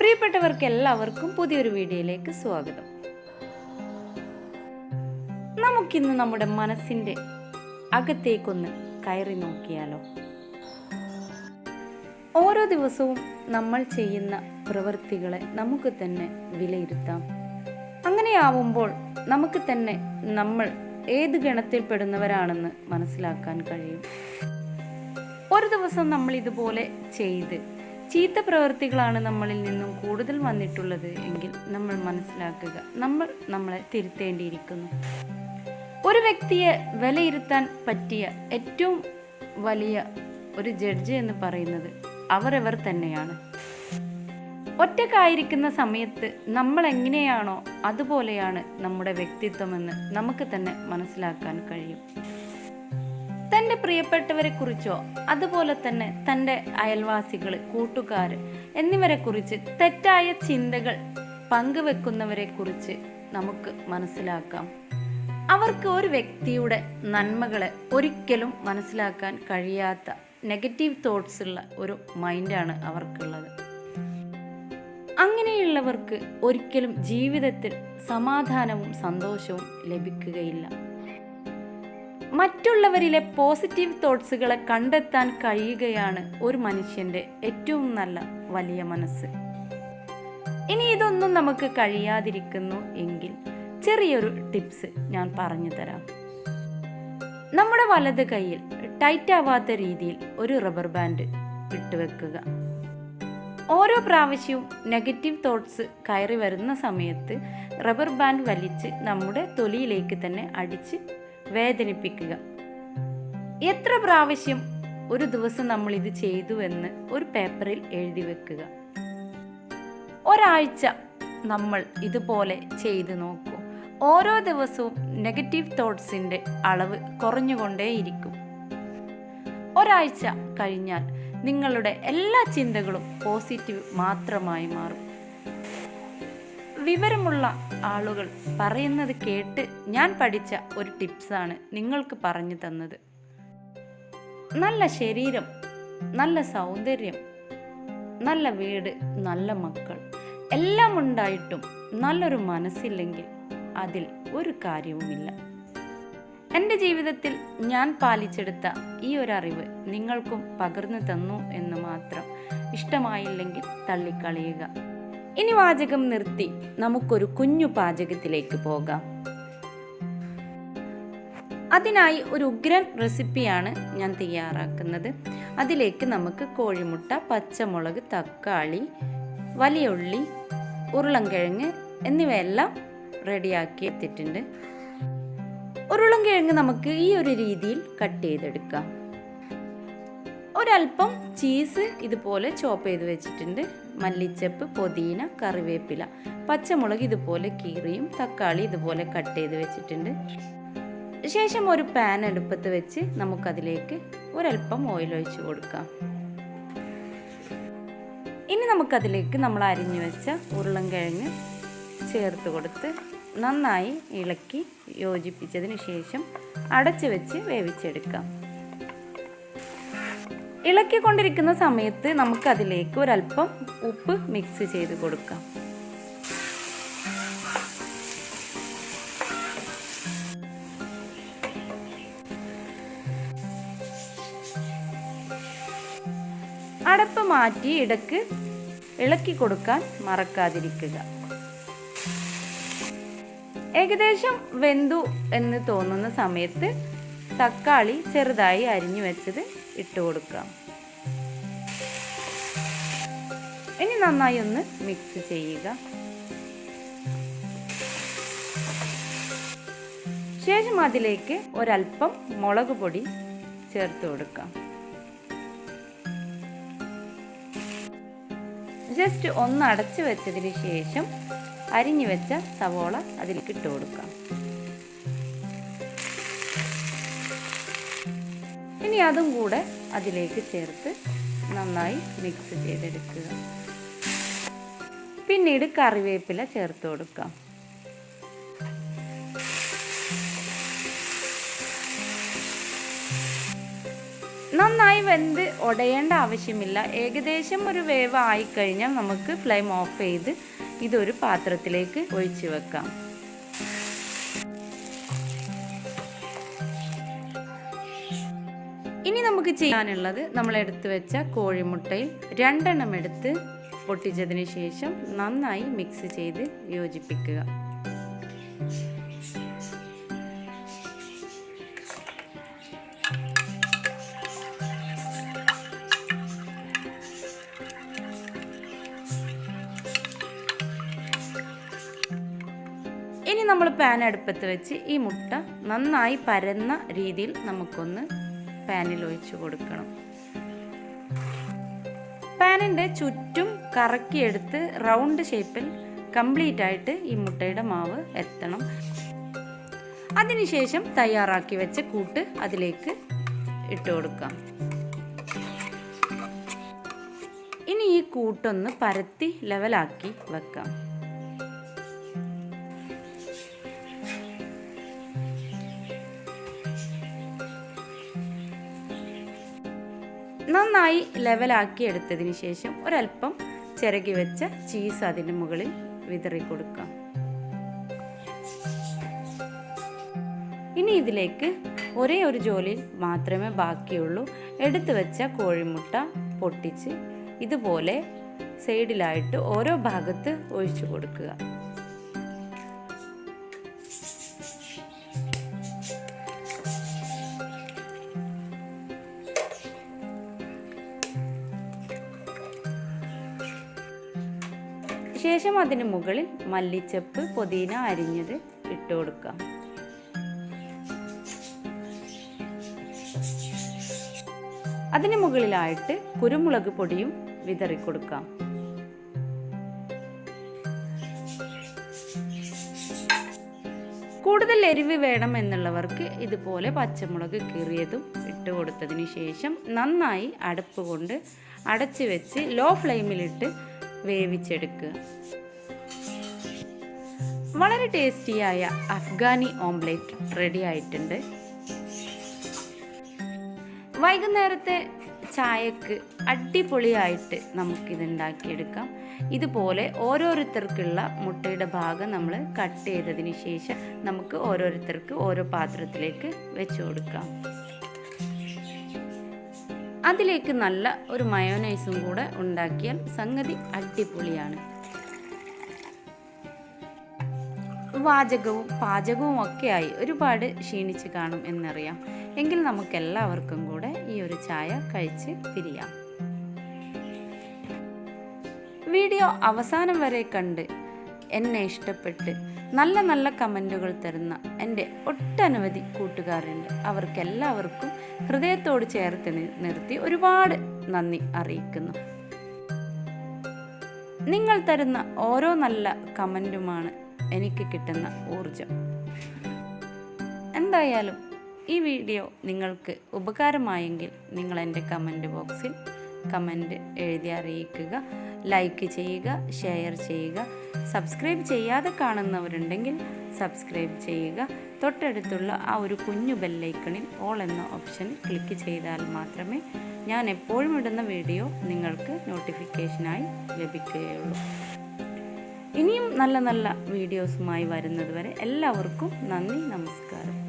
പ്രിയപ്പെട്ടവർക്ക് എല്ലാവർക്കും പുതിയൊരു വീഡിയോയിലേക്ക് സ്വാഗതം. നമുക്കിന്ന് നമ്മുടെ മനസ്സിന്റെ അകത്തേക്കൊന്ന് കയറി നോക്കിയാലോ? ഓരോ ദിവസവും നമ്മൾ ചെയ്യുന്ന പ്രവൃത്തികളെ നമുക്ക് തന്നെ വിലയിരുത്താം. അങ്ങനെയാവുമ്പോൾ നമുക്ക് തന്നെ നമ്മൾ ഏത് ഗണത്തിൽപ്പെടുന്നവരാണെന്ന് മനസ്സിലാക്കാൻ കഴിയും. ഒരു ദിവസം നമ്മൾ ഇതുപോലെ ചെയ്ത് ചീത്ത പ്രവൃത്തികളാണ് നമ്മളിൽ നിന്നും കൂടുതൽ വന്നിട്ടുള്ളത് എങ്കിൽ നമ്മൾ മനസ്സിലാക്കുക നമ്മൾ നമ്മളെ തിരുത്തേണ്ടിയിരിക്കുന്നു. ഒരു വ്യക്തിയെ വിലയിരുത്താൻ പറ്റിയ ഏറ്റവും വലിയ ഒരു ജഡ്ജ് എന്ന് പറയുന്നത് അവരവർ തന്നെയാണ്. ഒറ്റക്കായിരിക്കുന്ന സമയത്ത് നമ്മൾ എങ്ങനെയാണോ അതുപോലെയാണ് നമ്മുടെ വ്യക്തിത്വമെന്ന് നമുക്ക് തന്നെ മനസ്സിലാക്കാൻ കഴിയും. തന്റെ പ്രിയപ്പെട്ടവരെ കുറിച്ചോ അതുപോലെ തന്നെ തന്റെ അയൽവാസികൾ കൂട്ടുകാർ എന്നിവരെ കുറിച്ച് തെറ്റായ ചിന്തകൾ പങ്കുവെക്കുന്നവരെ കുറിച്ച് നമുക്ക് മനസ്സിലാക്കാം. അവർക്ക് ഒരു വ്യക്തിയുടെ നന്മകളെ ഒരിക്കലും മനസ്സിലാക്കാൻ കഴിയാത്ത നെഗറ്റീവ് തോട്ട്സ് ഉള്ള ഒരു മൈൻഡാണ് അവർക്കുള്ളത്. അങ്ങനെയുള്ളവർക്ക് ഒരിക്കലും ജീവിതത്തിൽ സമാധാനവും സന്തോഷവും ലഭിക്കുകയില്ല. മറ്റുള്ളവരിലെ പോസിറ്റീവ് തോട്ട്സുകളെ കണ്ടെത്താൻ കഴിയുകയാണ് ഒരു മനുഷ്യന്റെ ഏറ്റവും നല്ല വലിയ മനസ്സ്. ഇനി ഇതൊന്നും നമുക്ക് കഴിയാതിരിക്കുന്നു എങ്കിൽ ചെറിയൊരു ടിപ്സ് ഞാൻ പറഞ്ഞു തരാം. നമ്മുടെ വലത് കയ്യിൽ ടൈറ്റ് ആവാത്ത രീതിയിൽ ഒരു റബ്ബർ ബാൻഡ് ഇട്ടുവെക്കുക ഓരോ പ്രാവശ്യവും നെഗറ്റീവ് തോട്ട്സ് കയറി വരുന്ന സമയത്ത് റബ്ബർ ബാൻഡ് വലിച്ച് നമ്മുടെ തൊലിയിലേക്ക് തന്നെ അടിച്ച് വേദനിപ്പിക്കുക. എത്ര പ്രാവശ്യം ഒരു ദിവസം നമ്മൾ ഇത് ചെയ്തു എന്ന് ഒരു പേപ്പറിൽ എഴുതി വെക്കുക. ഒരാഴ്ച നമ്മൾ ഇതുപോലെ ചെയ്തു നോക്കൂ. ഓരോ ദിവസവും നെഗറ്റീവ് തോട്ട്സിന്റെ അളവ് കുറഞ്ഞുകൊണ്ടേയിരിക്കും. ഒരാഴ്ച കഴിഞ്ഞാൽ നിങ്ങളുടെ എല്ലാ ചിന്തകളും പോസിറ്റീവ് മാത്രമായി മാറും. വിവരമുള്ള ആളുകൾ പറയുന്നത് കേട്ട് ഞാൻ പഠിച്ച ഒരു ടിപ്സാണ് നിങ്ങൾക്ക് പറഞ്ഞു തന്നത്. നല്ല ശരീരം നല്ല സൗന്ദര്യം നല്ല വീട് നല്ല മക്കൾ എല്ലാം ഉണ്ടായിട്ടും നല്ലൊരു മനസ്സില്ലെങ്കിൽ അതിൽ ഒരു കാര്യവുമില്ല. എന്റെ ജീവിതത്തിൽ ഞാൻ പാലിച്ചെടുത്ത ഈ ഒരു അറിവ് നിങ്ങൾക്കും പകർന്നു തന്നു എന്ന് മാത്രം ഇഷ്ടമായില്ലെങ്കിൽ തള്ളിക്കളയുക. ഇനി വാചകം നിർത്തി നമുക്കൊരു കുഞ്ഞു പാചകത്തിലേക്ക് പോകാം. അതിനായി ഒരു ഉഗ്രൻ റെസിപ്പിയാണ് ഞാൻ തയ്യാറാക്കുന്നത്. അതിലേക്ക് നമുക്ക് കോഴിമുട്ട പച്ചമുളക് തക്കാളി വലിയ ഉള്ളി ഉരുളൻകിഴങ്ങ് എന്നിവയെല്ലാം റെഡിയാക്കി എത്തിയിട്ടുണ്ട് ഉരുളൻകിഴങ്ങ് നമുക്ക് ഈ ഒരു രീതിയിൽ കട്ട് ചെയ്തെടുക്കാം. ഒരല്പം ചീസ് ഇതുപോലെ ചോപ്പ് ചെയ്ത് വെച്ചിട്ടുണ്ട്. മല്ലിച്ചപ്പ് പുതിന കറിവേപ്പില പച്ചമുളക് ഇതുപോലെ കീറിയും തക്കാളി ഇതുപോലെ കട്ട് ചെയ്ത് വെച്ചിട്ടുണ്ട്. ശേഷം ഒരു പാൻ അടുപ്പത്ത് വെച്ച് നമുക്കതിലേക്ക് ഒരല്പം ഓയിൽ ഒഴിച്ച് കൊടുക്കാം. ഇനി നമുക്കതിലേക്ക് നമ്മൾ അരിഞ്ഞു വെച്ച ഉരുളൻകിഴങ്ങ് ചേർത്ത് കൊടുത്ത് നന്നായി ഇളക്കി യോജിപ്പിച്ചതിന് ശേഷം അടച്ചു വെച്ച് വേവിച്ചെടുക്കാം. ഇളക്കിക്കൊണ്ടിരിക്കുന്ന സമയത്ത് നമുക്കതിലേക്ക് ഒരല്പം ഉപ്പ് മിക്സ് ചെയ്ത് കൊടുക്കാം. അടപ്പ് മാറ്റി ഇടയ്ക്ക് ഇളക്കി കൊടുക്കാൻ മറക്കാതിരിക്കുക. ഏകദേശം വെന്തു എന്ന് തോന്നുന്ന സമയത്ത് തക്കാളി ചെറുതായി അരിഞ്ഞു വെച്ചത് ഇട്ട് കൊടുക്കാം. ഇനി നന്നായി ഒന്ന് മിക്സ് ചെയ്യുക. ശേഷം അതിലേക്ക് ഒരല്പം മുളക് പൊടി ചേർത്ത് കൊടുക്കാം. ജസ്റ്റ് ഒന്ന് അടച്ചു വെച്ചതിന് ശേഷം അരിഞ്ഞു വെച്ച സവോള അതിലേക്ക് ഇട്ട് കൊടുക്കാം. ഇനി അതും കൂടെ അതിലേക്ക് ചേർത്ത് നന്നായി മിക്സ് ചെയ്തെടുക്കുക. പിന്നീട് കറിവേപ്പില ചേർത്ത് കൊടുക്കാം. നന്നായി വെന്ത് ഉടയേണ്ട ആവശ്യമില്ല. ഏകദേശം ഒരു വേവ് ആയിക്കഴിഞ്ഞാൽ നമുക്ക് ഫ്ലെയിം ഓഫ് ചെയ്ത് ഇതൊരു പാത്രത്തിലേക്ക് ഒഴിച്ചു വെക്കാം. നമുക്ക് ചെയ്യാനുള്ളത് നമ്മൾ എടുത്തു വെച്ച കോഴിമുട്ടയിൽ രണ്ടെണ്ണം എടുത്ത് പൊട്ടിച്ചതിന് ശേഷം നന്നായി മിക്സ് ചെയ്ത് യോജിപ്പിക്കുക. ഇനി നമ്മൾ പാൻ അടുപ്പത്ത് വെച്ച് ഈ മുട്ട നന്നായി പരന്ന രീതിയിൽ നമുക്കൊന്ന് പാനിൽ ഒഴിച്ചു കൊടുക്കണം. പാനിന്റെ ചുറ്റും കറക്കിയെടുത്ത് റൗണ്ട് ഷേപ്പിൽ കംപ്ലീറ്റ് ആയിട്ട് ഈ മുട്ടയുടെ മാവ് എത്തണം. അതിനുശേഷം തയ്യാറാക്കി വെച്ച കൂട്ട് അതിലേക്ക് ഇട്ട് കൊടുക്കാം. ഇനി ഈ കൂട്ടൊന്ന് പരത്തി ലെവലാക്കി വെക്കാം. നന്നായി ലെവലാക്കി എടുത്തതിന് ശേഷം ഒരല്പം ചിരകി വെച്ച ചീസ് അതിന് മുകളിൽ വിതറി കൊടുക്കാം. ഇനി ഇതിലേക്ക് ഒരേ ഒരു ജോലി മാത്രമേ ബാക്കിയുള്ളൂ. എടുത്തു വെച്ച കോഴിമുട്ട പൊട്ടിച്ച് ഇതുപോലെ സൈഡിലായിട്ട് ഓരോ ഭാഗത്ത് ഒഴിച്ചു കൊടുക്കുക. ശേഷം അതിന് മുകളിൽ മല്ലിച്ചപ്പ് പുതിന അരിഞ്ഞത് ഇട്ട് കൊടുക്കാം. അതിന് മുകളിലായിട്ട് കുരുമുളക് പൊടിയും വിതറി കൊടുക്കാം. കൂടുതൽ എരിവ് വേണം എന്നുള്ളവർക്ക് ഇതുപോലെ പച്ചമുളക് കീറിയതും ഇട്ട് കൊടുത്തതിന് ശേഷം നന്നായി അടുപ്പ് കൊണ്ട് അടച്ചു വെച്ച് ലോ ഫ്ലെയിമിലിട്ട് വേവിച്ചെടുക്കുക. വളരെ ടേസ്റ്റിയായ അഫ്ഗാനി ഓംലെറ്റ് റെഡി ആയിട്ടുണ്ട്. വൈകുന്നേരത്തെ ചായക്ക് അടിപൊളിയായിട്ട് നമുക്കിത് ഉണ്ടാക്കിയെടുക്കാം ഇതുപോലെ ഓരോരുത്തർക്കുള്ള മുട്ടയുടെ ഭാഗം നമ്മൾ കട്ട് ചെയ്തതിന് ശേഷം നമുക്ക് ഓരോരുത്തർക്ക് ഓരോ പാത്രത്തിലേക്ക് വെച്ച് കൊടുക്കാം. അതിലേക്ക് നല്ല ഒരു മയോനൈസും കൂടെ ഉണ്ടാക്കിയാൽ സംഗതി അടിപൊളിയാണ്. വാചകവും പാചകവും ഒക്കെയായി ഒരുപാട് ക്ഷീണിച്ച് കാണും എന്നറിയാം. എങ്കിൽ നമുക്ക് എല്ലാവർക്കും കൂടെ ഈ ഒരു ചായ കഴിച്ച് പിരിയാം. വീഡിയോ അവസാനം വരെ കണ്ട് എന്നെ ഇഷ്ടപ്പെട്ട് നല്ല നല്ല കമന്റുകൾ തരുന്ന എന്റെ ഒട്ടനവധി കൂട്ടുകാരുണ്ട്. അവർക്കെല്ലാവർക്കും ഹൃദയത്തോട് ചേർത്ത് നിർത്തി ഒരുപാട് നന്ദി അറിയിക്കുന്നു. നിങ്ങൾ തരുന്ന ഓരോ നല്ല കമന്റുമാണ് എനിക്ക് കിട്ടുന്ന ഊർജം എന്തായാലും ഈ വീഡിയോ നിങ്ങൾക്ക് ഉപകാരമായെങ്കിൽ നിങ്ങൾ എന്റെ കമന്റ് ബോക്സിൽ കമന്റ് എഴുതി അറിയിക്കുക ലൈക്ക് ചെയ്യുക ഷെയർ ചെയ്യുക. സബ്സ്ക്രൈബ് ചെയ്യാതെ കാണുന്നവരുണ്ടെങ്കിൽ സബ്സ്ക്രൈബ് ചെയ്യുക. തൊട്ടടുത്തുള്ള ആ ഒരു കുഞ്ഞു ബെല്ലൈക്കണിൽ ഓൾ എന്ന ഓപ്ഷൻ ക്ലിക്ക് ചെയ്താൽ മാത്രമേ ഞാൻ എപ്പോഴും ഇടുന്ന വീഡിയോ നിങ്ങൾക്ക് നോട്ടിഫിക്കേഷനായി ലഭിക്കുകയുള്ളൂ. ഇനിയും നല്ല നല്ല വീഡിയോസുമായി വരുന്നതുവരെ എല്ലാവർക്കും നന്ദി നമസ്കാരം.